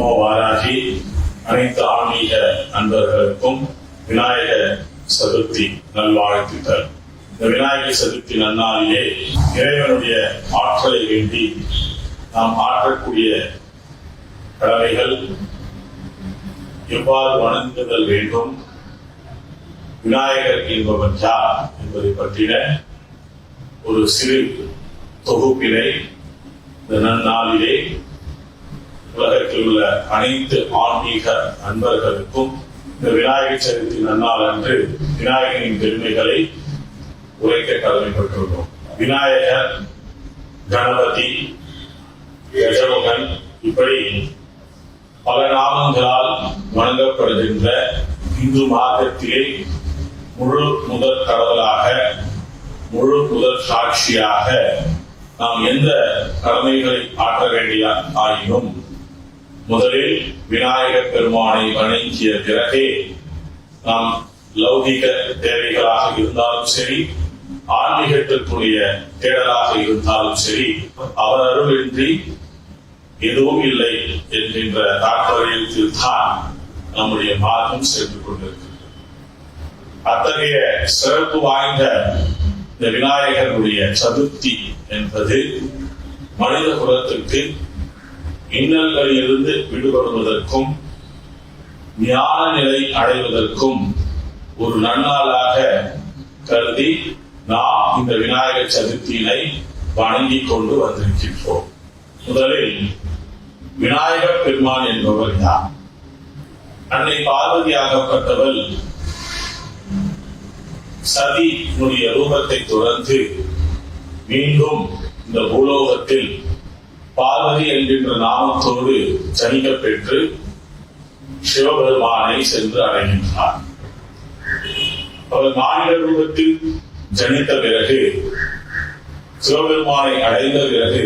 நமோ வாராகி அனைத்து ஆன்மீக நண்பர்களுக்கும் விநாயக சதுர்த்தி நல்வாழ்த்துக்கள். இந்த விநாயகர் சதுர்த்தி நன்னாளிலே இறைவனுடைய ஆற்றலை வேண்டி நாம் ஆற்றக்கூடிய கடமைகள் எவ்வாறு வணங்குதல் வேண்டும் விநாயகர் என்பவன் யார் என்பதை பற்றின ஒரு சிறு தொகுப்பினை இந்த நன்னாளிலே உலகத்தில் உள்ள அனைத்து ஆன்மீக அன்பர்களுக்கும் இந்த விநாயகர் சதுர்த்தி நன்னாள் அன்று விநாயகரின் பெருமைகளை உரைக்க கடமைப்பட்டுள்ளோம். விநாயகர் கணபதி கஜமுகன் இப்படி பல நாமங்களால் வணங்கப்படுகின்ற இந்து மார்க்கத்திலே முழு முதல் கடவுளாக முழு முதல் சாட்சியாக நாம் எந்த கடமைகளை ஆற்ற வேண்டிய ஆயினும் முதலில் விநாயகர் பெருமானை வணங்கிய பிறகே நாம் லௌகிக தேவைகளாக இருந்தாலும் சரி ஆன்மீகத்திற்குரிய தேடலாக இருந்தாலும் சரி அவர் அருளின்றி எதுவும் இல்லை என்கின்ற தாக்கத்தில் தான் நம்முடைய மார்க்கம் சென்று கொண்டிருக்கிறது. அத்தகைய சிறப்பு வாய்ந்த இந்த விநாயகருடைய சதுர்த்தி என்பது மனித குலத்திற்கு இன்னல்களில் இருந்து விடுபடுவதற்கும் ஞான நிலை அடைவதற்கும் ஒரு நன்னாளாக கருதி நாம் இந்த விநாயகர் சதுர்த்தியினை வணங்கிக் கொண்டு வந்திருக்கின்றோம். முதலில் விநாயகர் பெருமான் என்பவர் யார்? அன்னை பார்வதியாகப்பட்டவள் சதியினுடைய ரூபத்தை தொடர்ந்து மீண்டும் இந்த பூலோகத்தில் பார்வதி என்கின்ற நாமத்தோடு ஜனிக்கப் பெற்று சிவபெருமானை சென்று அடைகின்றார். அவர் மாநில ரூபத்தில் ஜனித்த பிறகு சிவபெருமானை அடைந்த பிறகு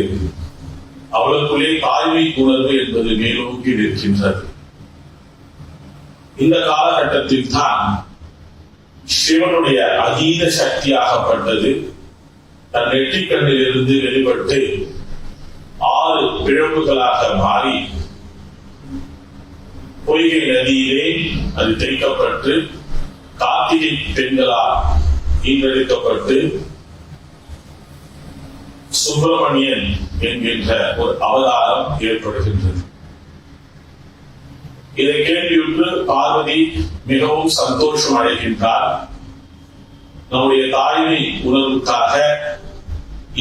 அவளுக்குள்ளே தாய்மை உணர்வு என்பது மேலோக்கி நிற்கின்றது. இந்த காலகட்டத்தில் தான் சிவனுடைய அதீத சக்தியாகப்பட்டது. தன் நெற்றிக்கண்ணில் இருந்து வெளிப்பட்டு ஆறு பிழம்புகளாக மாறி பொய்கை நதியிலே அது தெளிக்கப்பட்டு கார்த்திகை பெண்களால் ஈன்றெடுக்கப்பட்டு சுப்பிரமணியன் என்கின்ற ஒரு அவதாரம் ஏற்படுகின்றது. இதை கேள்வியுற்று பார்வதி மிகவும் சந்தோஷம் அடைகின்றார் நம்முடைய தாய்மை உணர்வுக்காக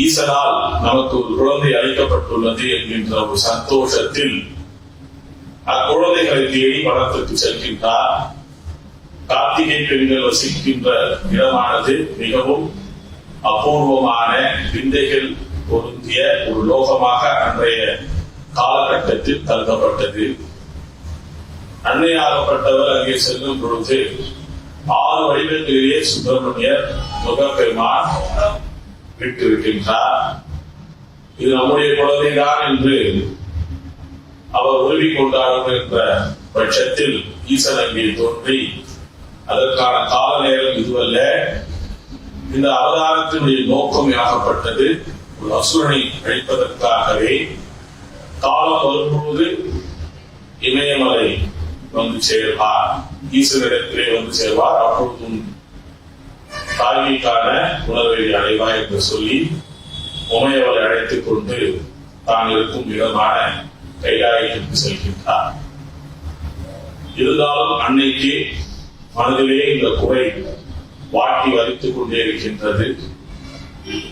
ஈசனால் நமக்கு ஒரு குழந்தை அளிக்கப்பட்டுள்ளது என்கின்ற ஒரு சந்தோஷத்தில் அக்குழந்தைகளை தேடி வனத்திற்கு செல்கின்றார். கார்த்திகை பெண்கள் வசிக்கின்ற இடமானது மிகவும் அபூர்வமான விந்தைகள் பொருந்திய ஒரு லோகமாக அன்றைய காலகட்டத்தில் கருதப்பட்டது. அன்னையாகப்பட்டவர் அங்கே செல்லும் பொழுது ஆறு வடிவங்களிலே சுப்பிரமணியர் முகப்பெருமான் விட்டிருக்கின்றார் இது நம்முடைய குழந்தைதான் என்று அவர் உறுதி என்ற பட்சத்தில் ஈசன் அங்கே தோன்றி அதற்கான கால நேரம் இதுவல்ல. இந்த அவதாரத்தினுடைய நோக்கம் யாகப்பட்டது? ஒரு அசுரனை அழிப்பதற்காகவே காலம் வரும்போது இமயமலை வந்து சேர்வார். ஈசனிடத்திலே வந்து சேர்வார். அப்பொழுதும் தாய்மைக்கான உணர்வை அடைவா என்று சொல்லி உமையவரை அழைத்துக் கொண்டு தான் இருக்கும் விதமான கைலாயத்திற்கு செல்கின்றார். இருந்தாலும் அன்னைக்கு மனதிலே இந்த குறை வாட்டி வலித்துக் கொண்டே இருக்கின்றது.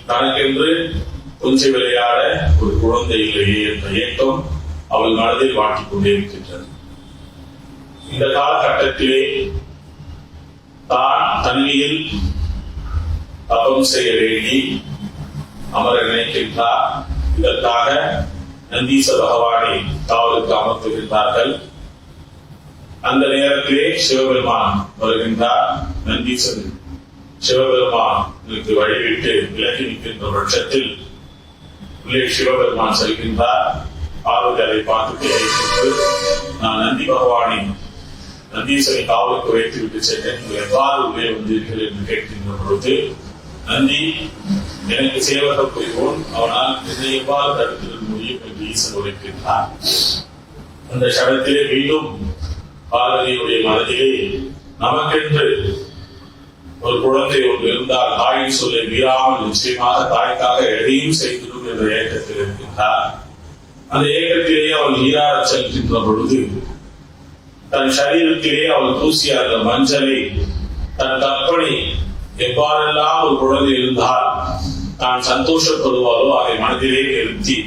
தனக்கென்று கொஞ்சம் விளையாட ஒரு குழந்தை இல்லையே என்ற ஏக்கம் அவள் மனதில் வாட்டிக் கொண்டே இருக்கின்றது. இந்த காலகட்டத்திலே தான் தனிமையில் தபம் செய்ய வேண்டி அமர நினைக்கின்றார். இதற்காக நந்தீச பகவானை தாவலுக்கு அமர்த்துகின்றார்கள். அந்த நேரத்திலே சிவபெருமான் வருகின்றார். நந்தீசன் சிவபெருமானுக்கு வழிவிட்டு விலகி நிற்கின்ற பட்சத்தில் உள்ளே சிவபெருமான் செல்கின்றார். பார்வதி அதை பார்த்து நான் நந்தி பகவானின் நந்தீசனை காவலுக்கு வைத்து விட்டு சென்றேன் நீங்கள் எவ்வாறு உள்ளே வந்தீர்கள்? என்று கேட்கின்ற பொழுது நன்றி. எனக்கு சேவகம் புரிவோன் அவனால் என்னை எவ்வாறு தடுத்திட முடியும் என்று ஈசன் உரைக்கின்றான் அந்த சடத்திலே மீண்டும் பார்வதியுடைய மனதிலே நமக்கென்று ஒரு குழந்தை ஒன்று இருந்தால் தாயின் சொல்லை மீறாமல் நிச்சயமாக தாய்க்காக எதையும் செய்திடும் என்ற ஏக்கத்தில் இருக்கின்றார். அந்த ஏக்கத்திலேயே அவள் நீராட செல்கின்ற பொழுது தன் சரீரத்திலே அவள் தூசிய அந்த மஞ்சளை தன் கற்பனை எவ்வாறெல்லாம் ஒரு குழந்தை இருந்தால் தான் சந்தோஷப்படுவாரோ அதை மனதிலே நிறுத்தி.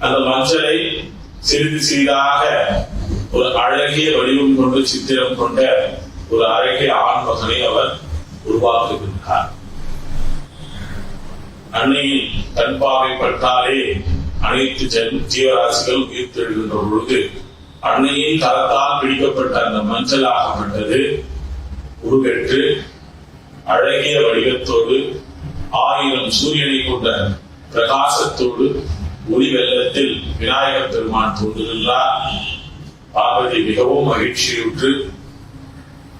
அந்த மஞ்சளை சிறிது சிறிதாக ஒரு அழகிய வடிவம் கொண்டு சித்திரம் கொண்ட ஒரு அழகிய ஆண் மகனை அவர் உருவாக்குகின்றார். அன்னையின் தன் பார்வைப்பட்டாலே அனைத்து ஜன் ஜீவராசிகள் உயிர்த்தெழுகின்ற பொழுது அன்னையின் தரத்தால் பிடிக்கப்பட்ட அந்த மஞ்சளாகப்பட்டது உருவெற்று அழகிய வடிவத்தோடு ஆயிரம் சூரியனை கொண்ட பிரகாசத்தோடு ஒளி வெள்ளத்தில் விநாயகர் பெருமான் தோன்றுகின்றார். பார்வதி மிகவும் மகிழ்ச்சியுற்று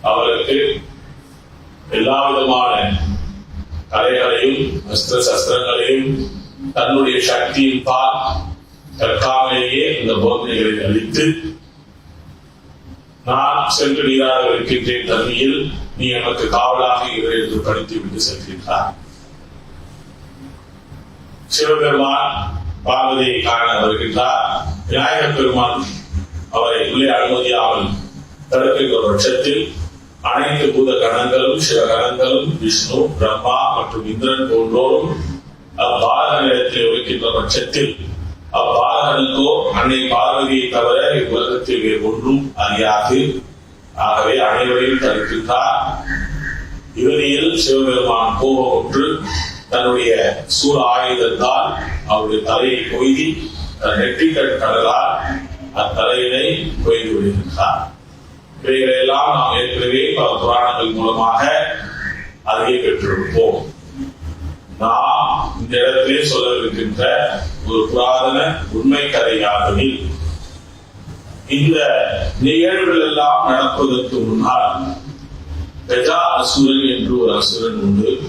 அவருக்கு எல்லா விதமான கலைகளையும் அஸ்திர சஸ்திரங்களையும் தன்னுடைய சக்தியின் பால் கற்காமலேயே இந்த போதனைகளை அளித்து நான் சென்று நீராக இருக்கின்றேன் தன்மையில் நீ எனக்கு காவலாக இரு என்று படித்து விட்டு செல்கின்றார் சிவபெருமான் பார்வதியை காண வருகின்றார். விநாயகர் பெருமான் அவரை உள்ளே அனுமதியாமல் தடுக்கின்ற பட்சத்தில் அனைத்து பூத கணங்களும் சிவகணங்களும் விஷ்ணு பிரம்மா மற்றும் இந்திரன் போன்றோரும் அப்பாலகனிடத்தில் இருக்கின்ற பட்சத்தில் அப்பாலகனுக்கோ அன்னை பார்வதியை தவிர இவ்வுலகத்தில் வேறு ஒன்றும் அறியாது. ஆகவே அனைவரையும் தடுக்கின்றார் இறுதியில் சிவபெருமான் கோபமுற்று தன்னுடைய சூர ஆயுதத்தால் அவருடைய தலையை கொய்தி தன் நெற்றிக்கட் கடலால் அத்தலையினை கொய்து விடுகின்றார். இவைகளெல்லாம் நாம் ஏற்கனவே பல புராணங்கள் மூலமாக அறிய பெற்றிருப்போம். நான் இந்த இடத்திலே சொல்லவிருக்கின்ற ஒரு புராதன உண்மை கதையாகவே இந்த நிகழ்வுகள் எல்லாம் நடப்பதற்கு முன்னால் கஜா அசுரன் என்று ஒரு அசுரன் உண்டு.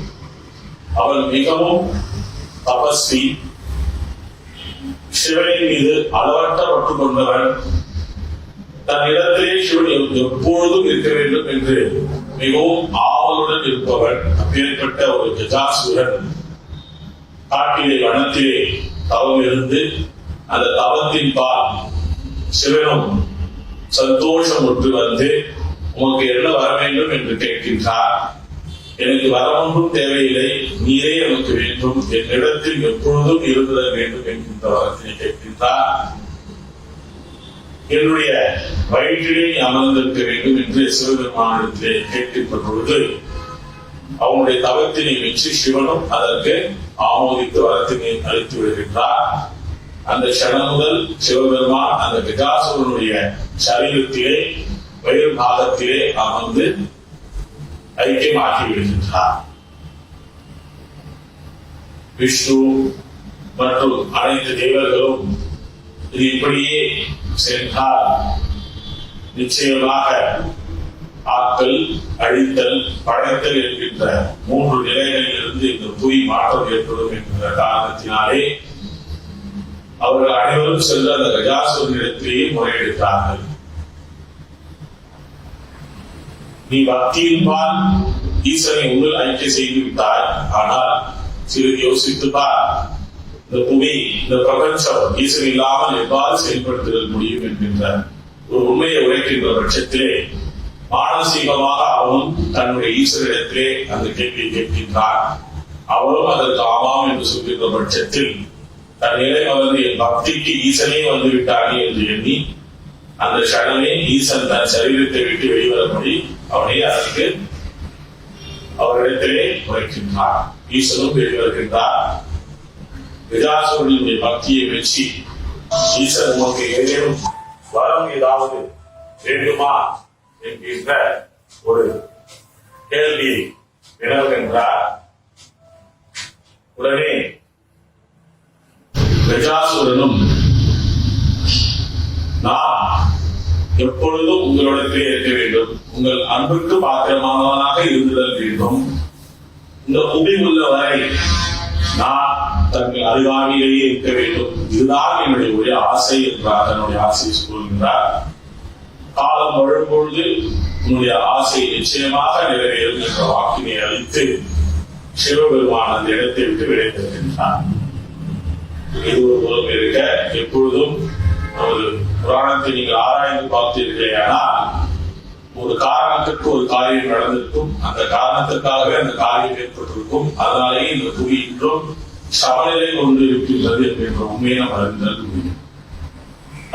அவன் மிகவும் தபஸ்வி. சிவனின் மீது அளவற்ற பற்று கொண்டவன். தன் இடத்திலே சிவன் எப்பொழுதும் இருக்க வேண்டும் என்று மிகவும் ஆவலுடன் இருப்பவன். அப்பேற்பட்ட ஒரு கஜாசுரன் காட்டிலே வனத்திலே தவம் இருந்து அந்த தவத்தின் பால் சிவனும் சந்தோஷம் ஒன்று வந்து உமக்கு என்ன வர வேண்டும் என்று கேட்கின்றார். எனக்கு வரமொன்றும் தேவையில்லை. நீரே எனக்கு வேண்டும். என்னிடத்தில் எப்பொழுதும் இருந்துட வேண்டும் என்கின்ற வரத்தினை கேட்கின்றார். என்னுடைய வயிற்றிலே அமர்ந்திருக்க வேண்டும் என்று சிவபெருமானிடத்திலே கேட்கின்ற பொழுது அவனுடைய தவத்தினை வச்சு சிவனும் அதற்கு ஆமோதித்து வரத்தினை அளித்து விடுகின்றார். அந்த கணம் முதல் சிவபெருமான் அந்த கஜாசுரனுடைய சரீரத்திலே வயிறு பாகத்திலே அமர்ந்து ஐக்கியமாக்கி விடுகின்றார். விஷ்ணு மற்றும் அனைத்து தேவர்களும் இது இப்படியே சென்றால் நிச்சயமாக ஆக்கல் அழித்தல் படைத்தல் என்கின்ற மூன்று நிலைகளிலிருந்து இந்த புவி மாற்றம் ஏற்படும் என்கின்ற காரணத்தினாலே அவர்கள் அனைவரும் சென்று அந்த கஜாசுரனிடத்திலேயே முறையெடுத்தார்கள் நீ பக்தியின்பால் ஈஸ்வரனை உங்கள் ஐக்கிய செய்து விட்டாய். ஆனால் சிறிது யோசித்து பார் இந்த புவி இந்த பிரபஞ்சம் ஈஸ்வரன் இல்லாமல் எவ்வாறு செயல்படுத்துதல் முடியும் என்கின்ற ஒரு உண்மையை உரைக்கின்ற பட்சத்திலே மானசீகமாக அவனும் தன்னுடைய ஈஸ்வரிடத்திலே அந்த கேள்வியை கேட்கின்றார் அவரும் அதற்கு ஆமாம் என்று சொல்கின்ற பட்சத்தில் தன் நிலை வந்து என் பக்திக்கு ஈசனே வந்து விட்டானே என்று எண்ணி அந்த க்ஷணமே ஈசன் தன் சரீரத்தை விட்டு வெளிவரபடி அவனை அதற்கு அவரிடத்திலே உரைக்கின்றார் ஈசனும் வெளிவருகின்றார் விதாசுரனுடைய பக்தியை வச்சு ஈசன் உமக்கு ஏதேனும் வரம் ஏதாவது வேண்டுமா? என்கின்ற ஒரு கேள்வி நிலவுகின்றார். உடனே கஜாசுரனும் நான் எப்பொழுதும் உங்களிடத்திலே இருக்க வேண்டும். உங்கள் அன்புக்கு பாத்திரமானவனாக இருந்துதல் வேண்டும். இந்த புவி உள்ள வரை நான் தங்கள் அருகாமையிலேயே இருக்க வேண்டும். இதுதான் என்னுடைய ஒரே ஆசை என்றார் தன்னுடைய ஆசையை கூறுகின்றார் காலம் வழும்பொழுது உன்னுடைய ஆசை நிச்சயமாக நிறைவேறும் என்ற வாக்கினை அளித்து சிவபெருமான் அந்த இடத்தை விட்டு விடைத்திருக்கின்றார் இது ஒரு புறம் இருக்க எப்பொழுதும் ஒரு புராணத்தை நீங்கள் ஆராய்ந்து பார்த்தீர்களேயானால் ஒரு காரணத்துக்கு ஒரு காரியம் நடந்திருக்கும். அந்த காரணத்திற்காகவே அந்த காரியம் ஏற்பட்டிருக்கும். அதனாலேயே இந்த புவி இன்றும் சமநிலை கொண்டு இருக்கின்றது என்கின்ற உண்மையை நம்ம அறிந்தல் முடியும்.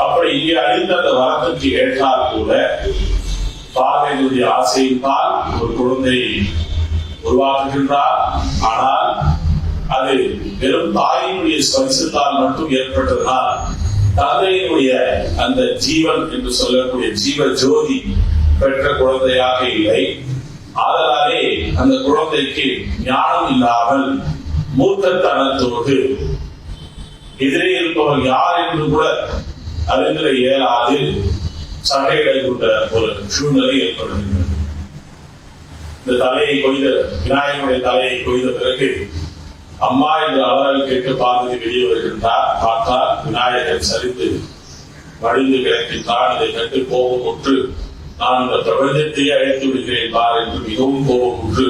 அப்படி இங்கே அழிந்த அந்த வரத்துக்கு ஏற்றால் கூட பார்வையினுடைய ஆசையின்பால் ஒரு குழந்தையை உருவாக்குகின்றார். ஆனால் அது வெறும் தாயினுடைய ஸ்பரிசத்தால் மட்டும் ஏற்பட்டதனால் தந்தையினுடைய அந்த ஜீவன் என்று சொல்லக்கூடிய ஜீவ ஜோதி பெற்ற குழந்தையாக இல்லை. அதனாலே அந்த குழந்தைக்கு ஞானம் இல்லாமல் தனத்தோடு எதிரே இருப்பவர் யார் என்று கூட அறிந்திட இயலாது சண்டைகளை கொண்ட ஒரு சூழ்நிலை ஏற்படுகின்றது. இந்த தலையை கொய்த விநாயகனுடைய தலையை கொய்த பிறகு அம்மா என்று அவர்கள் கேட்க பார்வதி வெளியே வருகின்றார். பார்த்தால் விநாயகர் சரிந்து வடிந்து கிடக்கின்றான். இதை கண்டு கோபம் உற்று நான் இந்த பிரபஞ்சத்தையே அழைத்து விடுகிறேன் பார் என்று மிகவும் கோபம் உற்று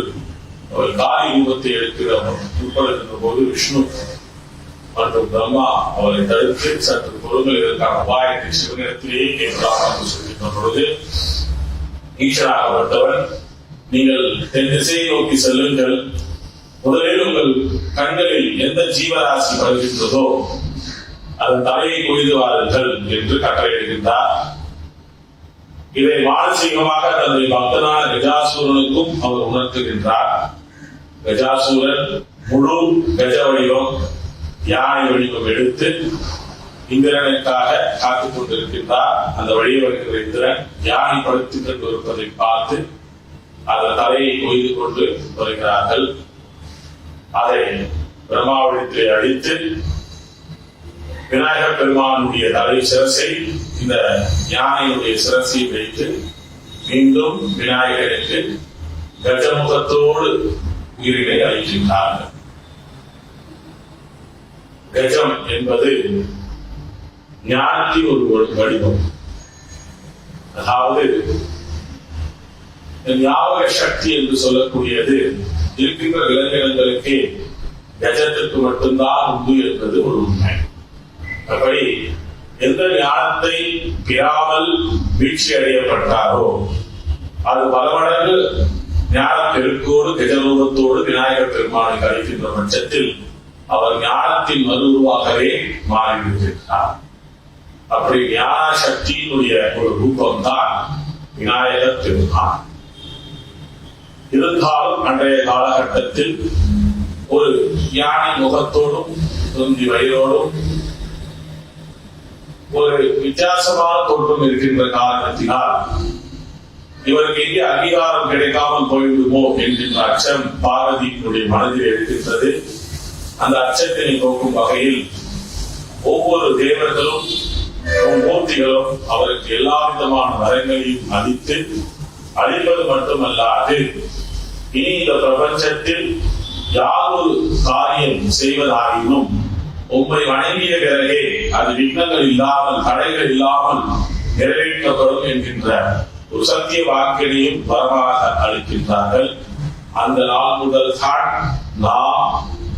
அவர் காலி ரூபத்தை எடுக்கிற உட்படுகின்ற போது விஷ்ணு மற்றும் பிரம்மா அவரை தடுத்து சற்று பொருள்கள் இதற்கான உபாயத்தை சிவனிடத்திலேயே கேட்கலாம் என்று சொல்கின்ற பொழுது ஈஸ்வராகப்பட்டவன் நீங்கள் தென் திசையை நோக்கி செல்லுங்கள். முதலில் உங்கள் கண்களில் எந்த ஜீவராசி வருகின்றதோ அதன் தலையை கொய்து வாருங்கள் என்று கட்டளையிடுகின்றார். இதை மானசீகமாக தன்னுடைய பக்தனான கஜாசூரனுக்கும் அவர் உணர்த்துகின்றார். கஜாசூரன் முழு கஜ வடிவம் யானை வடிவம் எடுத்து இந்திரனுக்காக காத்துக் கொண்டிருக்கின்றார். அந்த வழியே வருகிற இந்திரன் யானை படுத்துக் கொண்டு இருப்பதை பார்த்து அதன் தலையை கொய்து கொண்டு வருகிறார்கள். அதை பிரம்மாவளத்தை அழித்து விநாயகர் பெருமானுடைய தலை சிரசை இந்த யானையுடைய சிரசை வைத்து மீண்டும் விநாயகருக்கு கஜமுகத்தோடு உயிரினை அளிக்கின்றார்கள். கஜம் என்பது ஞானத்தின் ஒரு வடிவம். அதாவது ஞாபக சக்தி என்று சொல்லக்கூடியது இருக்கின்ற விலங்கினங்களுக்கு கஜத்திற்கு மட்டும்தான் உண்டு என்பது ஒரு உண்மை. அப்படி எந்த ஞானத்தை பெறாமல் வீழ்ச்சி அடையப்பட்டாரோ அது பல மடங்கு ஞான பெருக்கோடு கஜரூபத்தோடு விநாயகர் பெருமானுக்கு அளிக்கின்ற பட்சத்தில் அவர் ஞானத்தின் மறு உருவாகவே மாறிவிட்டிருக்கிறார். அப்படி ஞான சக்தியினுடைய ஒரு ரூபம் தான் விநாயகர் திருநாள் இருந்தாலும் அன்றைய காலகட்டத்தில் ஒரு யானை முகத்தோடும் தொந்தி வயிறோடும் ஒரு வித்தியாசமான தோற்றம் இருக்கின்ற காரணத்தினால் இவருக்கு எங்கே அங்கீகாரம் கிடைக்காமல் போய்விடுமோ என்கின்ற அச்சம் பார்வதியினுடைய மனதில் இருக்கின்றது. அந்த அச்சத்தினை போக்கும் வகையில் ஒவ்வொரு தேவர்களும் மூர்த்திகளும் அவருக்கு எல்லா விதமான வரங்களையும் அளித்து அளிப்பது மட்டுமல்லாது இனி இந்த பிரபஞ்சத்தில் யாரொரு காரியம் செய்வதாயினும் உண்மை வணங்கிய பிறகே அது விக்னங்கள் இல்லாமல் தடைகள் இல்லாமல் நிறைவேற்றப்படும் என்கின்ற ஒரு சத்திய வாக்கினையும் வரமாக அளிக்கின்றார்கள். அந்த நாள் முதல் தான் நாம்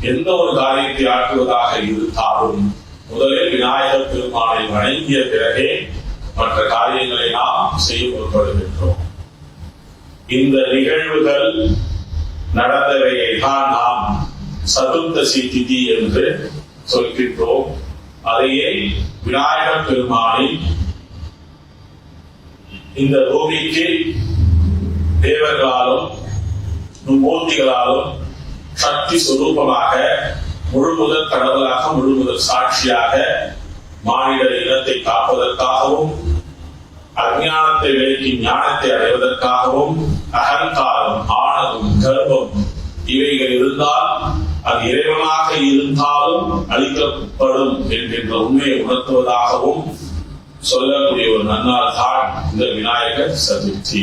எந்த ஒரு காரியத்தை ஆற்றுவதாக இருந்தாலும் முதலில் விநாயகர் பெருமானை வணங்கிய பிறகே மற்ற காரியங்களை நாம் செய்ய முற்படுகின்றோம் இந்த நிகழ்வுகள் நடந்தவையை தான் நாம் சதுர்த்தசி திதி என்று சொல்கின்றோம். அதையே விநாயகர் பெருமானை இந்த பூமிக்கு தேவர்களாலும் மூர்த்திகளாலும் சக்தி சுரூபமாக முழுமுதல் கடவுளாக முழுமுதல் சாட்சியாக மானிட இனத்தை காப்பதற்காகவும் அஞ்ஞானத்தை விலக்கி ஞானத்தை அடைவதற்காகவும் அகங்காரம் ஆணவம் கர்வம் இவைகள் இருந்தால் அது இறைவனாக இருந்தாலும் அளிக்கப்படும் என்கின்ற உண்மையை உணர்த்துவதாகவும் சொல்லக்கூடிய ஒரு நன்னால் தான் இந்த விநாயகர் சதுர்த்தி.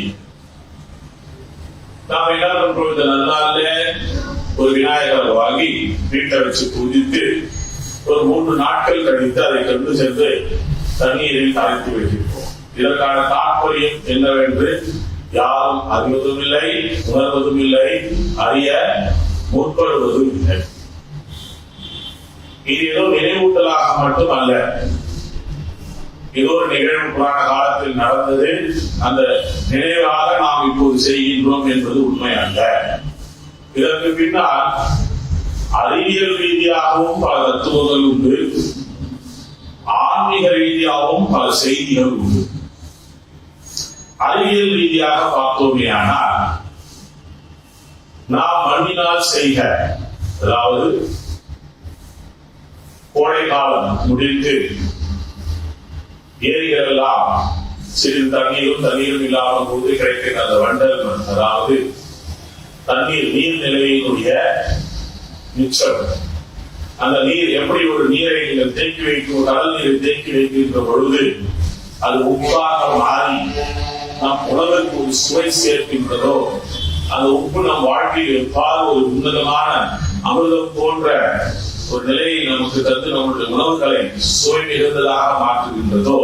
நாம் என்ன பண்றோம் இந்த நன்னாள்ல? ஒரு விநாயகரை வாங்கி வீட்டை வச்சு பூஜித்து ஒரு மூன்று நாட்கள் கழித்து அதை கொண்டு சென்று தண்ணீரில் கரைத்து வைத்திருப்போம். இதற்கான தாற்பயம் என்னவென்று யாரும் அறிவதும் இல்லை உணர்வதும் இல்லை அறிய முற்படுவதும் இல்லை. இது ஏதோ நினைவூட்டலாக மட்டும் அல்ல. இது ஒரு நிகழ்வு புராண காலத்தில் நடந்தது. அந்த நினைவாக நாம் இப்போது செய்கின்றோம் என்பது உண்மை அல்ல. இதற்கு பின்னால் அறிவியல் ரீதியாகவும் பல தத்துவங்கள் உண்டு. ஆன்மீக ரீதியாகவும் பல செய்திகள் உண்டு. அறிவியல் ரீதியாக பார்த்தோமே ஆனால் நாம் மண்ணினால் செய்க அதாவது கோடை காலம் முடிந்து ஏரிகள் எல்லாம் சிறிது தண்ணீரும் தண்ணீரும் இல்லாத போது கிடைக்கிற அந்த வண்டல் மண் அதாவது தண்ணீர் நீர் நீர்நிலையினுடைய மிச்சம். அந்த நீர் எப்படி ஒரு நீரை நீங்கள் தேக்கி வைக்கும் கடல் நீரை தேக்கி வைக்கின்ற பொழுது அது உப்பாக மாறி நம் உணவுக்கு ஒரு சுவை சேர்க்கின்றதோ அந்த உப்பு நம் வாழ்க்கையில் எவ்வாறு ஒரு உன்னதமான அமிர்தம் போன்ற ஒரு நிலையை நமக்கு தந்து நம்முடைய உணவுகளை சுவை மிகுந்ததாக மாற்றுகின்றதோ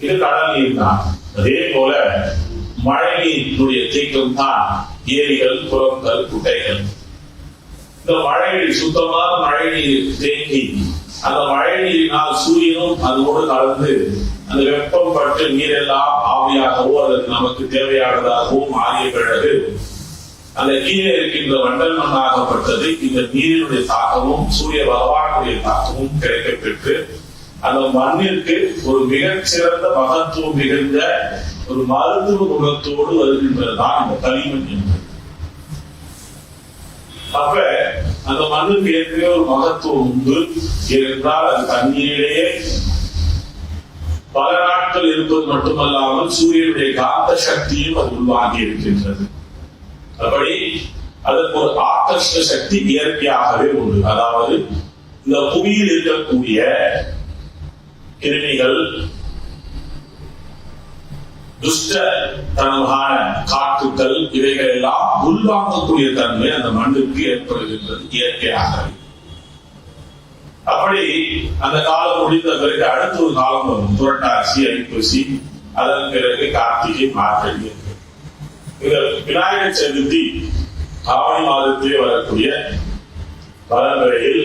இது கடல் நீர் தான் அதே போல மழை நீரினுடைய தேக்கம் தான் ஏரிகள் குளங்கள் குட்டைகள். இந்த மழை நீர் சுத்தமான மழை நீர் தேங்கி அந்த மழை நீரினால் சூரியனும் அதோடு கலந்து அந்த வெப்பம் பட்டு நீரெல்லாம் ஆவியாகவோ அதற்கு நமக்கு தேவையானதாகவோ மாறிய பிறகு அந்த கீழே இருக்கின்ற வண்டல் மண்ணாகப்பட்டது. இந்த நீரினுடைய தாக்கமும் சூரிய பகவானுடைய தாக்கமும் கிடைக்கப்பட்டு அந்த மண்ணிற்கு ஒரு மிகச்சிறந்த மகத்துவம் மிகுந்த ஒரு மருத்துவ குணத்தோடு வருகின்றதுதான் இந்த களிமண் என்று. அப்ப அந்த மண்ணுக்கு ஏற்கனவே ஒரு மகத்துவம் உண்டு. ஏனென்றால் அது தண்ணீரிலேயே பல நாட்கள் இருப்பது மட்டுமல்லாமல் சூரியனுடைய காந்த சக்தியும் அது உள்வாங்கி இருக்கின்றது. அப்படி அதற்கு ஒரு ஆக்கர்ஷ சக்தி இயற்கையாகவே உண்டு. அதாவது இந்த புவியில் இருக்கக்கூடிய கிருமிகள் துஷ்ட தனமான காற்றுக்கள் இவைகள் எல்லாம் உள்வாங்கக்கூடிய தன்மை அந்த மண்ணுக்கு ஏற்படுகின்றது இயற்கையாக. அப்படி அந்த காலம் முடிந்த பிறகு அடுத்த ஒரு காலம் வரும். புரட்டாசி ஐப்பசி அதன் பிறகு கார்த்திகை மார்கழி. விநாயகர் சதுர்த்தி ஆவணி மாதத்திலே வரக்கூடிய பரம்பரையில்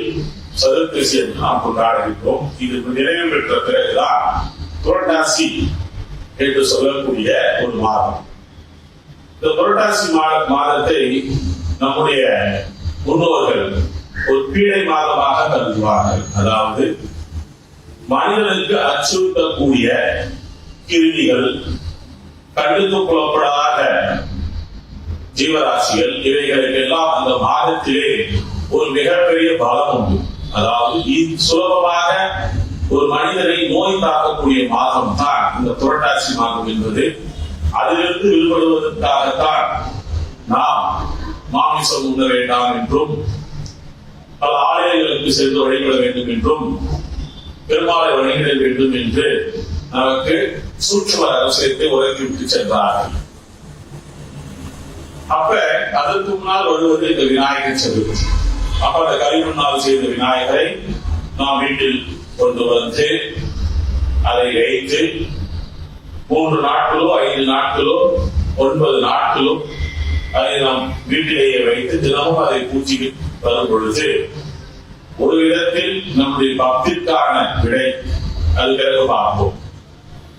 சதுர்த்தசி என்று நாம் கொண்டாடுகின்றோம். இது நிறைவு பெற்ற பிறகுதான் புரட்டாசி என்று சொல்லக்கூடிய ஒரு மாதம். இந்த புரட்டாசி மாத மாதத்தை நம்முடைய முன்னோர்கள் ஒரு பீடை மாதமாக கருதுவார்கள். அதாவது மனிதனுக்கு அச்சுறுத்தக்கூடிய கிருமிகள் கண்ணுக்கு புலப்படாத ஜீவராசிகள் இவைகளுக்கெல்லாம் அந்த மாதத்திலே ஒரு மிகப்பெரிய பலம் உண்டு. அதாவது சுலபமாக ஒரு மனிதனை நோய் தாக்கக்கூடிய மாதம் தான் இந்த புரட்டாசி மாதம் என்பது. அதிலிருந்து விடுபடுவதற்காகத்தான் நாம் மாமிசம் உண்ண வேண்டாம் என்றும் பல ஆலயங்களுக்கு சென்று வழிபட வேண்டும் என்றும் பெருமாளை வழிபட வேண்டும் என்று நமக்கு சூட்சும அவசியத்தை உலகி விட்டு சென்றார்கள் அப்ப அதற்கு முன்னால் வருவது இந்த விநாயகர் சதுர்த்தி. அப்ப அந்த களிமண்ணால் செய்த விநாயகரை நாம் வீட்டில் கொண்டு வந்து அதை வைத்து மூன்று நாட்களோ ஐந்து நாட்களோ ஒன்பது நாட்களோ அதை நாம் வீட்டிலேயே வைத்து தினமும் அதை பூஜைக்கு வரும் பொழுது ஒரு விதத்தில் நம்முடைய பக்திற்கான விடை அது பிறகு பார்ப்போம்.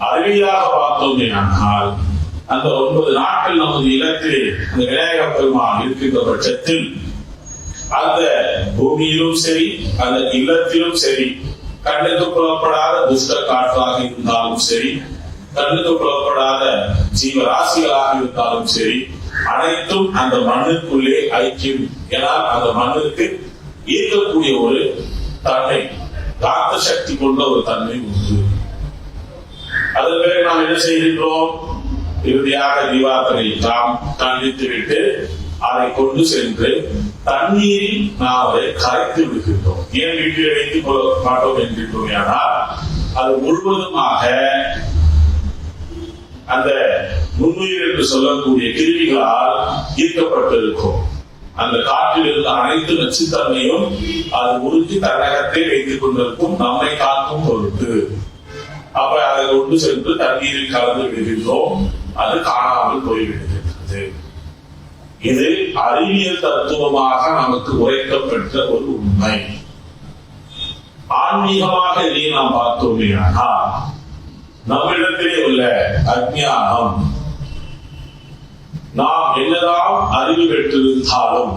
அறிவியலாக பார்த்தோம் ஆனால் அந்த ஒன்பது நாட்கள் நமது இல்லத்தில் அந்த விநாயக பெருமான் இருக்கின்ற பட்சத்தில் அந்த பூமியிலும் சரி அந்த இல்லத்திலும் சரி கண்ணுக்கு புலப்படாத துஷ்ட காற்றாக இருந்தாலும் சரி கண்ணுக்கு புலப்படாத ஜீவராசிகளாக இருந்தாலும் சரி அனைத்தும் அந்த மண்ணுக்குள்ளே ஐக்கியம் ஏனால் அந்த மண்ணுக்கு ஈர்க்கக்கூடிய ஒரு தன்மை காத்த சக்தி கொண்ட ஒரு தன்மை உண்டு. அதன் பிறகு நாம் என்ன செய்கின்றோம்? இறுதியாக தீபாத்திரையை நாம் கண்டித்து விட்டு அதை கொண்டு சென்று தண்ணீரில் நாம் அதை கரைத்து விடுகின்றோம் ஏன் வீட்டில் வைத்துக் கொள்ள மாட்டோம் என்கின்றோம் ஆனால் அது முழுவதுமாக அந்த நுண்ணுயிர் என்று சொல்லக்கூடிய கிருமிகளால் ஈர்க்கப்பட்டிருக்கும். அந்த காற்றில் இருந்த அனைத்து நச்சுத்தன்மையும் அது உறிஞ்சி தன்னகத்தை வைத்துக் கொண்டிருக்கும் நம்மை காக்கும் பொருட்டு. அப்ப அதை கொண்டு சென்று தண்ணீரில் கலந்து விடுகின்றோம். அது காணாமல் போய்விடும். இது அறிவியல் தத்துவமாக நமக்கு உரைக்கப்பட்ட ஒரு உண்மை. ஆன்மீகமாக இதை நாம் பார்த்தோமேயானால் நம்மிடத்திலே உள்ள அஜானம் நாம் என்னதான் அறிவு பெற்றிருந்தாலும்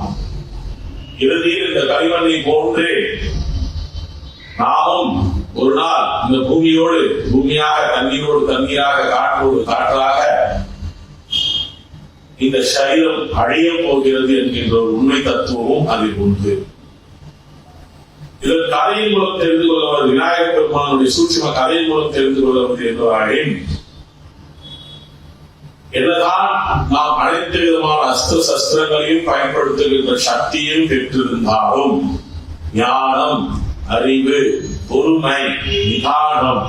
இறுதியில் இந்த கைவண்ணை போன்றே நாமும் ஒரு நாள் இந்த பூமியோடு பூமியாக தண்ணீரோடு தண்ணீராக காற்றோடு காற்றாக இந்த சரீரம் அழிய போகிறது என்கின்ற ஒரு உண்மை தத்துவமும் அதில் உண்டு. இதன் கதையின் மூலம் தெரிந்து கொள்ளவர் விநாயகர் பெருமானுடைய சூட்சும கதையின் மூலம் தெரிந்து கொள்ளவது என்பதாயின் என்னதான் நாம் அனைத்து விதமான அஸ்திர சஸ்திரங்களையும் பயன்படுத்துகின்ற சக்தியும் பெற்றிருந்தாலும் ஞானம் அறிவு பொறுமை நிதானம்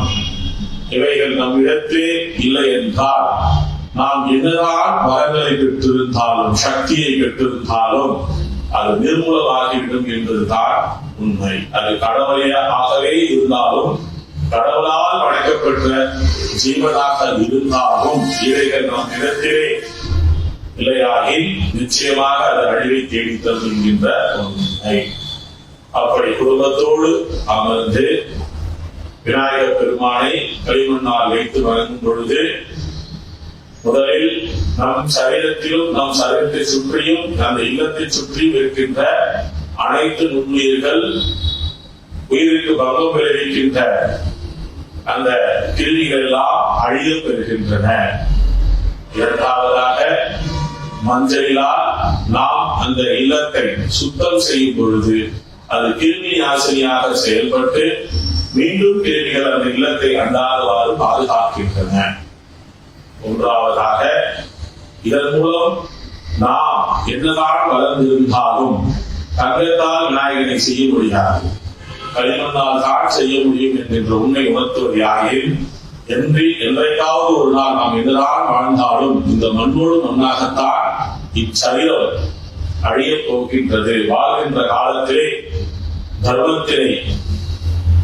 இவைகள் நம்மிடத்திலே இல்லை என்றால் நாம் என்னதான் வரங்களை பெற்றிருந்தாலும் சக்தியை பெற்றிருந்தாலும் அது நிர்மூலமாகிவிடும் என்பதுதான் உண்மை. அது கடவுளையாகவே இருந்தாலும் கடவுளால் படைக்கப்பட்ட ஜீவனாக இருந்தாலும் இவைகள் நம் இடத்திலே இல்லையாகில் நிச்சயமாக அது அழிவை தேடி என்கின்ற உண்மை. அப்படி குடும்பத்தோடு அமர்ந்து விநாயகர் பெருமானை களிமண்ணால் வைத்து வணங்கும் பொழுது முதலில் நம் சரீரத்திலும் நம் சரீரத்தை சுற்றியும் அந்த இல்லத்தை சுற்றியும் இருக்கின்ற அனைத்து நுண்ணுயிர்கள் உயிருக்கு பங்கம் விளைவிக்கின்ற அந்த கிருமிகள் எல்லாம் அழிந்து பெறுகின்றன. இரண்டாவதாக மஞ்சளிலால் நாம் அந்த இல்லத்தை சுத்தம் செய்யும் பொழுது அது கிருமி நாசினியாக செயல்பட்டு மீண்டும் கிருமிகள் அந்த இல்லத்தை அண்டாதவாறு பாதுகாக்கின்றன. ஒன்றாவதாக இதன் மூலம் நாம் என்னதான் வளர்ந்திருந்தாலும் தங்கத்தால் விநாயகனை செய்ய முடியாது. களிமண்ணால் தான் செய்ய முடியும் என்கின்ற உண்மை உணர்த்துவது யாரில் என்று என்றைக்காவது ஒரு நாள் நாம் என்னதான் வாழ்ந்தாலும் இந்த மண்ணோடு மண்ணாகத்தான் இச்சரீரம் அழியப் போகின்றது. வாழ்கின்ற காலத்திலே தர்மத்தினை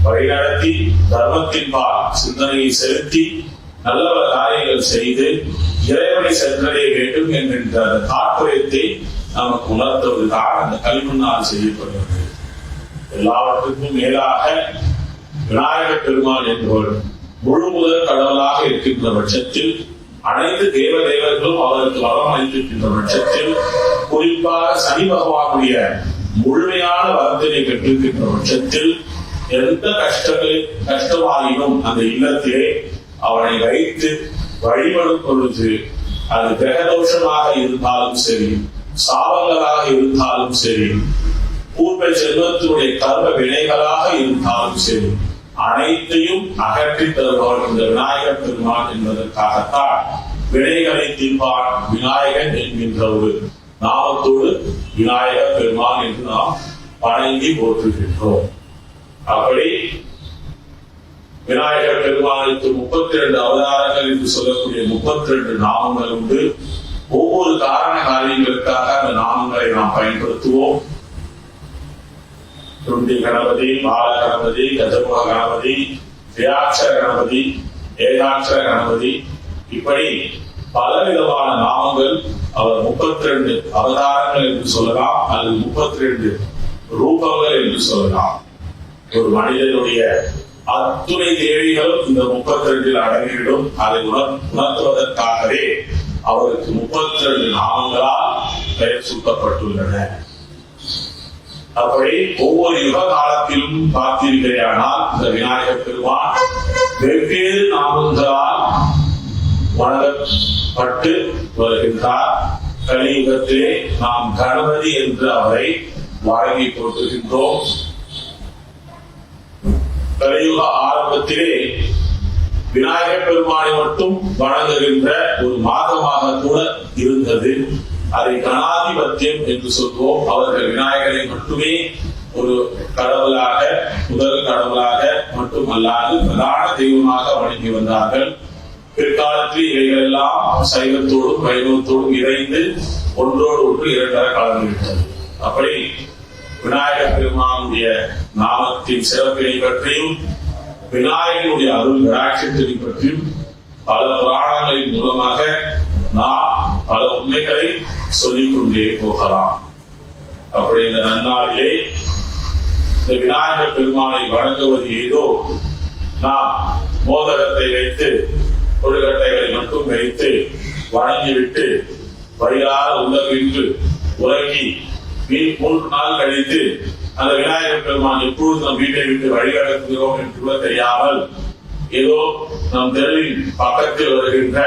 வழிநடத்தி தர்மத்தின் பால் சிந்தனையை செலுத்தி நல்ல காரியங்கள் செய்து இறைவனை சென்றடைய வேண்டும் என்கின்ற அந்த தாற்பயத்தை நமக்கு உணர்த்துவதற்காக அந்த கல்மண்ணால் செய்யப்படுகிறது. எல்லாவற்றுக்கும் மேலாக விநாயகர் பெருமான் என்பவர் முழு முதல் கடவுளாக இருக்கின்ற பட்சத்தில் அனைத்து தேவ தேவர்களும் அவருக்கு வரம் அளித்திருக்கின்ற பட்சத்தில் குறிப்பாக சனி பகவானுடைய முழுமையான வரத்தினை பெற்றிருக்கின்ற பட்சத்தில் எந்த கஷ்டங்கள் கஷ்டமாயினும் அந்த இல்லத்திலே அவனை வைத்து வழிபடும் பொழுது அது கிரகதோஷமாக இருந்தாலும் சரி சாபங்களாக இருந்தாலும் சரி பூர்வ செல்வத்தினுடைய கர்ம வினைகளாக இருந்தாலும் சரி அனைத்தையும் அகற்றி தருபவன் இந்த விநாயகர் பெருமான் என்பதற்காகத்தான் வினைகளை தீர்ப்பான் விநாயகன் என்கின்ற ஒரு நாமத்தோடு விநாயகர் பெருமான் என்று நாம் வணங்கி போற்றுகின்றோம். அப்படி விநாயகர் பெருமானுக்கு முப்பத்தி ரெண்டு அவதாரங்கள் என்று சொல்லக்கூடிய முப்பத்தி ரெண்டு நாமங்கள் உண்டு. ஒவ்வொரு காரண காரியங்களுக்காக அந்த நாமங்களை நாம் பயன்படுத்துவோம். துண்டி கணபதி பால கணபதி கஜமுக கணபதி தியாட்சர கணபதி ஏகாட்சர கணபதி. இப்படி பலவிதமான நாமங்கள் அவர் முப்பத்தி ரெண்டு அவதாரங்கள் என்று சொல்லலாம் அல்லது முப்பத்தி ரெண்டு ரூபங்கள் என்று சொல்லலாம். ஒரு மனிதனுடைய அத்துணை தேவைகளும் இந்த முப்பத்தி ரெண்டில் அடங்கிவிடும். அதை உணர்த்துவதற்காகவே அவருக்கு முப்பத்தி ரெண்டு நாமங்களால் பெயர் சூட்டப்பட்டுள்ளன. அப்படி ஒவ்வொரு யுக காலத்திலும் பார்த்தீர்களேயானால் இந்த விநாயகர் பெருமான் வெவ்வேறு நாமங்களால் வணங்கப்பட்டு வருகின்றார். கலியுகத்திலே நாம் கணபதி என்று அவரை வழங்கி போட்டுகின்றோம் கலியுக ஆரம்பத்திலே விநாயகர் பெருமானை மட்டும் வழங்குகின்ற ஒரு மாதமாக கூட இருந்தது. அதை கணாதிபத்தியம் என்று சொல்வோம். அவர்கள் விநாயகரை மட்டுமே ஒரு கடவுளாக முதல் கடவுளாக மட்டுமல்லாது பிரதான தெய்வமாக வணங்கி வந்தார்கள். பிற்காலத்தில் இவைகளெல்லாம் சைவத்தோடும் வைணவத்தோடும் இணைந்து ஒன்றோடு ஒன்று இரண்டர கலந்துவிட்டது. அப்படி விநாயகர் பெருமானுடைய நாமத்தின் சிறப்பினை பற்றியும் விநாயகனுடைய அருள் கடாட்சத்தினை பற்றியும் பல புராணங்களின் மூலமாக நாம் பல உண்மைகளை சொல்லிக் கொண்டே போகலாம். அப்படி இந்த நன்னாளிலே இந்த விநாயகர் பெருமானை வழங்குவது ஏதோ நாம் மோதகத்தை வைத்து கொழுக்கட்டைகளை மட்டும் வைத்து வழங்கிவிட்டு வழியாக உலகின்று உறங்கி மூன்று நாள் கழித்து அந்த விநாயகர் பெருமான் எப்பொழுது நம் வீட்டை விட்டு வழிநடத்துகிறோம் என்று கூட தெரியாமல் ஏதோ நம் தெருவின் பக்கத்தில் வருகின்ற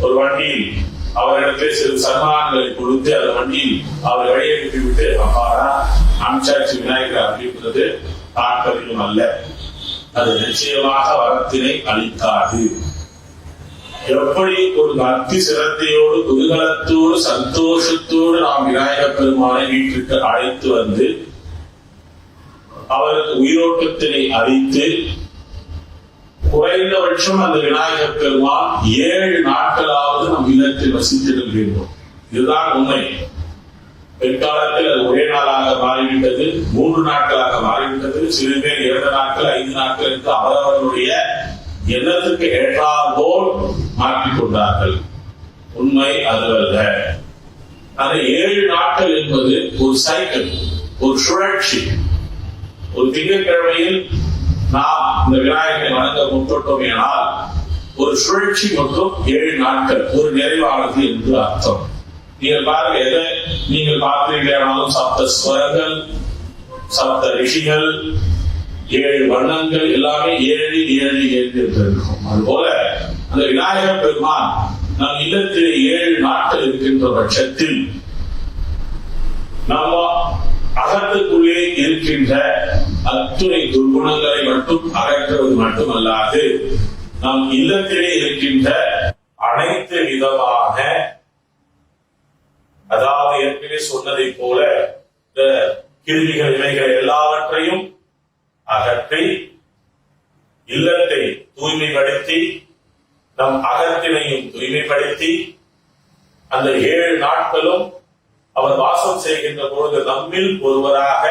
ஒரு வண்டியில் அவரிடத்தில் சிறு சன்மானங்களை கொடுத்து அந்த வண்டியில் அவரை வழியை விட்டு அப்பாடா அம்சாட்சி விநாயகர் அப்படின்றது பார்ப்பதிலும் அல்ல. அது நிச்சயமாக வரத்தினை அளிக்காது. எப்படி ஒரு பக்தி சிரத்தையோடு குதூகலத்தோடு சந்தோஷத்தோடு நாம் விநாயகர் பெருமானை வீட்டிற்கு அழைத்து வந்து அவருக்கு உயிரோட்டத்தினை அளித்து குறைந்தபட்சம் அந்த விநாயகர் பெருமான் ஏழு நாட்களாவது நம் இல்லத்தில் வசித்திட வேண்டும் இதுதான் உண்மை. பிற்காலத்தில் அது ஒரே நாளாக மாறிவிட்டது மூன்று நாட்களாக மாறிவிட்டது சிறு பேர் இரண்டு நாட்கள் ஐந்து நாட்கள் என்று அவரவர்களுடைய எண்ணத்துக்கு ஏற்றாற்போல் மாற்றிக்கொண்டார்கள். மாற்றிக் கொண்டார்கள் உண்மை அதுவல்ல. அந்த ஏழு நாட்கள் என்பது ஒரு சைக்கிள் ஒரு சுழற்சி. ஒரு திங்கட்கிழமையில் நாம் இந்த விநாயகரை வணங்க முற்பட்டோம் என்றால் ஒரு சுழற்சி மற்றும் ஏழு நாட்கள் ஒரு நிறைவானது என்று அர்த்தம். நீங்கள் பாருங்க எதை நீங்கள் பார்த்தீர்களானாலும் சப்த ஸ்வரங்கள் சப்த ரிஷிகள் ஏழு வண்ணங்கள் எல்லாமே ஏழு ஏழு ஏழு என்று இருக்கும். அதுபோல அந்த விநாயகர் பெருமான் நம் இல்லத்தில் ஏழு நாட்கள் இருக்கின்ற பட்சத்தில் நம்ம அகத்துக்குள்ளே இருக்கின்ற அத்துணை துர்குணங்களை மட்டும் அகற்றுவது மட்டுமல்லாது நம் இல்லத்திலே இருக்கின்ற அனைத்து விதமான அதாவது ஏற்கனவே சொன்னதை போல இந்த கிருமிகள் இவைகள் எல்லாவற்றையும் அகற்றி இல்லத்தை தூய்மைப்படுத்தி நம் அகத்தினையும் தூய்மைப்படுத்தி அந்த ஏழு நாட்களும் அவர் வாசம் செய்கின்ற பொழுது நம்மில் ஒருவராக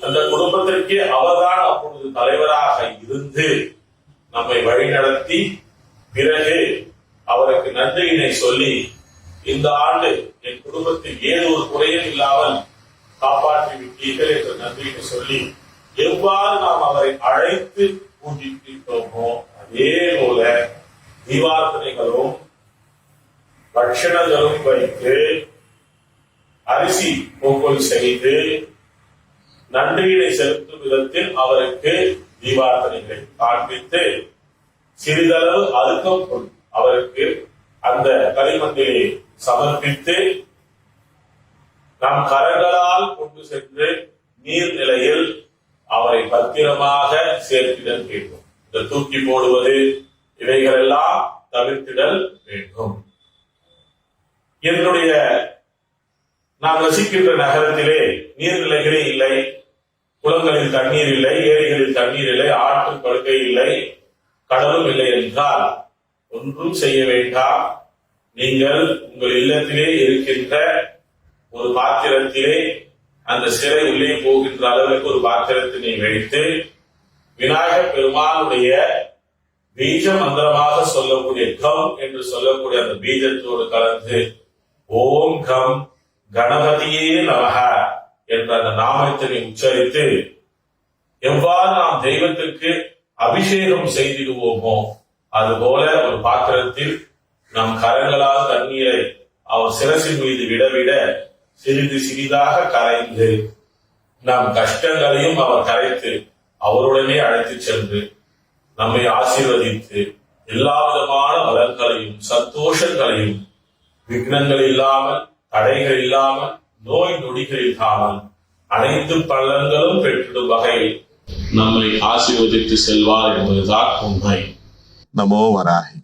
அந்த குடும்பத்திற்கே அவர்தான் அப்பொழுது தலைவராக இருந்து நம்மை வழிநடத்தி பிறகு அவருக்கு நன்றியினை சொல்லி இந்த ஆண்டு என் குடும்பத்தில் ஏதோ ஒரு குறையும் இல்லாமல் காப்பாற்றி விட்டீர்கள் என்ற நன்றியினை சொல்லி எவ்வாறு நாம் அவரை அழைத்து பூஜிக்கின்றோமோ அதே தீபார்த்தனைகளும் பட்சணங்களும் வைத்து அரிசி பொங்கல் செய்து நன்றியினை செலுத்தும் விதத்தில் அவருக்கு தீபார்த்தனைகளை காண்பித்து சிறிதளவு அழுத்தம் கொண்டு அவருக்கு அந்த களிமண்ணிலே சமர்ப்பித்து நம் கரங்களால் கொண்டு சென்று நீர்நிலையில் அவரை பத்திரமாக சேர்த்திடம் வேண்டும். இந்த தூக்கி போடுவது இவைகளெல்லாம் தவிர்த்திடல் வேண்டும். என்னுடைய நாம் வசிக்கின்ற நகரத்திலே நீர்நிலைகளே இல்லை குளங்களில் தண்ணீர் இல்லை ஏரிகளில் தண்ணீர் இல்லை ஆற்று படுக்கை இல்லை கடலும் இல்லை என்றால் ஒன்றும் செய்ய வேண்டாம். நீங்கள் உங்கள் இல்லத்திலே இருக்கின்ற ஒரு பாத்திரத்திலே அந்த சிறை உள்ளே போகின்ற அளவுக்கு ஒரு பாத்திரத்தினை வைத்து விநாயகர் பெருமானுடைய பீஜ மந்திரமாக சொல்லக்கூடிய கம் என்று சொல்லக்கூடிய அந்த பீஜத்தோடு கலந்து ஓம் கம் கணபதியே நமக என்ற அந்த நாமத்தினை உச்சரித்து எவ்வாறு நாம் தெய்வத்திற்கு அபிஷேகம் செய்திடுவோமோ அதுபோல ஒரு பாத்திரத்தில் நம் கரங்களால் தண்ணீரை அவர் சிரசின் மீது விடவிட சிறிது சிறிதாக கரைந்து நம் கஷ்டங்களையும் அவர் கரைத்து அவருடனே அழைத்துச் சென்று நம்மை ஆசீர்வதித்து எல்லா விதமான வளங்களையும் சந்தோஷங்களையும் விக்னங்கள் இல்லாமல் தடைகள் இல்லாமல் நோய் நொடிகள் இல்லாமல் அனைத்து பள்ளங்களும் பெற்றிடும் வகையில் நம்மை ஆசீர்வதித்து செல்வார் என்பதுதான் உண்மை. நமோ வராகி.